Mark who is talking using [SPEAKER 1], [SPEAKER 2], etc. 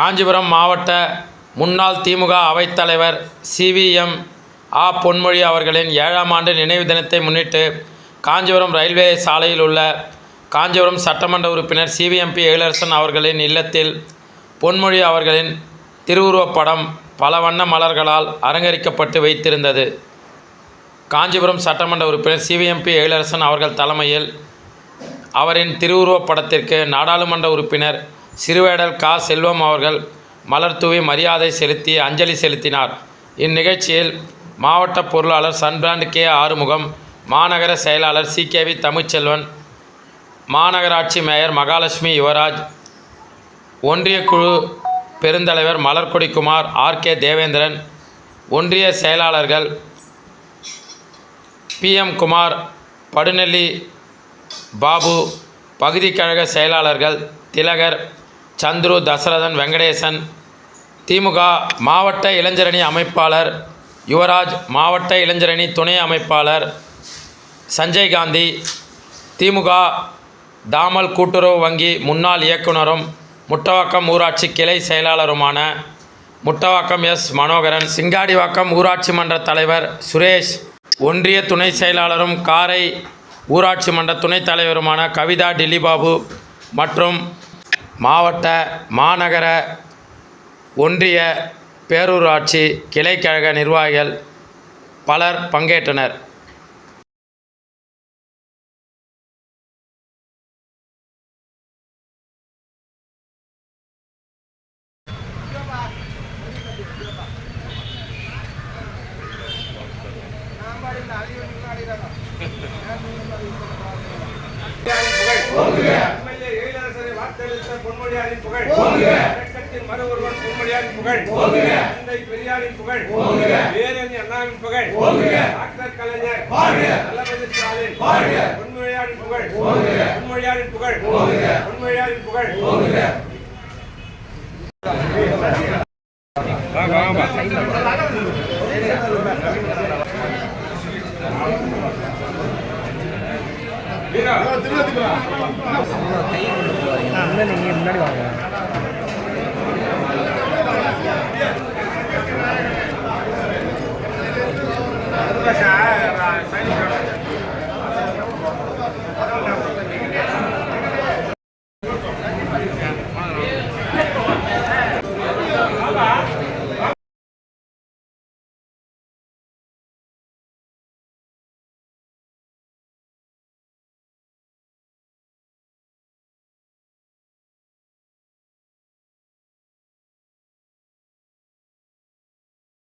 [SPEAKER 1] காஞ்சிபுரம் மாவட்ட முன்னாள் திமுக அவைத்தலைவர் சிவிஎம் ஆ. பொன்மொழி அவர்களின் ஏழாம் ஆண்டு நினைவு தினத்தை முன்னிட்டு காஞ்சிபுரம் ரயில்வே சாலையில் உள்ள காஞ்சிபுரம் சட்டமன்ற உறுப்பினர் சிவிஎம்பி எழிலரசன் அவர்களின் இல்லத்தில் பொன்மொழி அவர்களின் திருவுருவப்படம் பல வண்ண மலர்களால் அலங்கரிக்கப்பட்டு வைத்திருந்தது. காஞ்சிபுரம் சட்டமன்ற உறுப்பினர் சிவிஎம்பி எழிலரசன் அவர்கள் தலைமையில் அவரின் திருவுருவப் படத்திற்கு நாடாளுமன்ற உறுப்பினர் சிறுவேடல் கா. செல்வம் அவர்கள் மலர் தூவி மரியாதை செலுத்தி அஞ்சலி செலுத்தினார். இந்நிகழ்ச்சியில் மாவட்ட பொருளாளர் சன்பிராண்ட் கே. ஆறுமுகம் மாநகர செயலாளர் சிகேவி தமிழ்ச்செல்வன் மாநகராட்சி மேயர் மகாலட்சுமி யுவராஜ் ஒன்றிய குழு பெருந்தலைவர் மலர்கொடி குமார் ஆர்கே தேவேந்திரன் ஒன்றிய செயலாளர்கள் பிஎம் குமார் படுநெல்லி பாபு பகுதி கழக செயலாளர்கள் திலகர் சந்துரு தசரதன் வெங்கடேசன் திமுக மாவட்ட இளைஞரணி அமைப்பாளர் யுவராஜ் மாவட்ட இளைஞரணி துணை அமைப்பாளர் சஞ்சய் காந்தி திமுக தாமல் கூட்டுறவு வங்கி முன்னாள் இயக்குனரும் முட்டவாக்கம் ஊராட்சி கிளை செயலாளருமான முட்டவாக்கம் எஸ். மனோகரன் சிங்காடிவாக்கம் ஊராட்சி மன்ற தலைவர் சுரேஷ் ஒன்றிய துணை செயலாளரும் காரை ஊராட்சி மன்ற துணைத் தலைவருமான கவிதா டில்லிபாபு மற்றும் மாவட்ட மாநகர ஒன்றிய பேரூராட்சி கிளைக்கழக நிர்வாகிகள் பலர் பங்கேற்றனர்.
[SPEAKER 2] எம்எல்ஏ பொன்மொழியாரின் புகழ். மறு ஒருவன் பொன்மொழியாரின் புகழ். தந்தை பெரியாரின் புகழ். வேரணி அண்ணாவின் புகழ். டாக்டர் கலைஞர். தளபதி ஸ்டாலின். பொன்மொழியாரின் புகழ். பொன்மொழியாரின் புகழ். பொன்மொழியாரின் புகழ்.
[SPEAKER 3] இல்லை நீங்கள் முன்னாடி வாங்க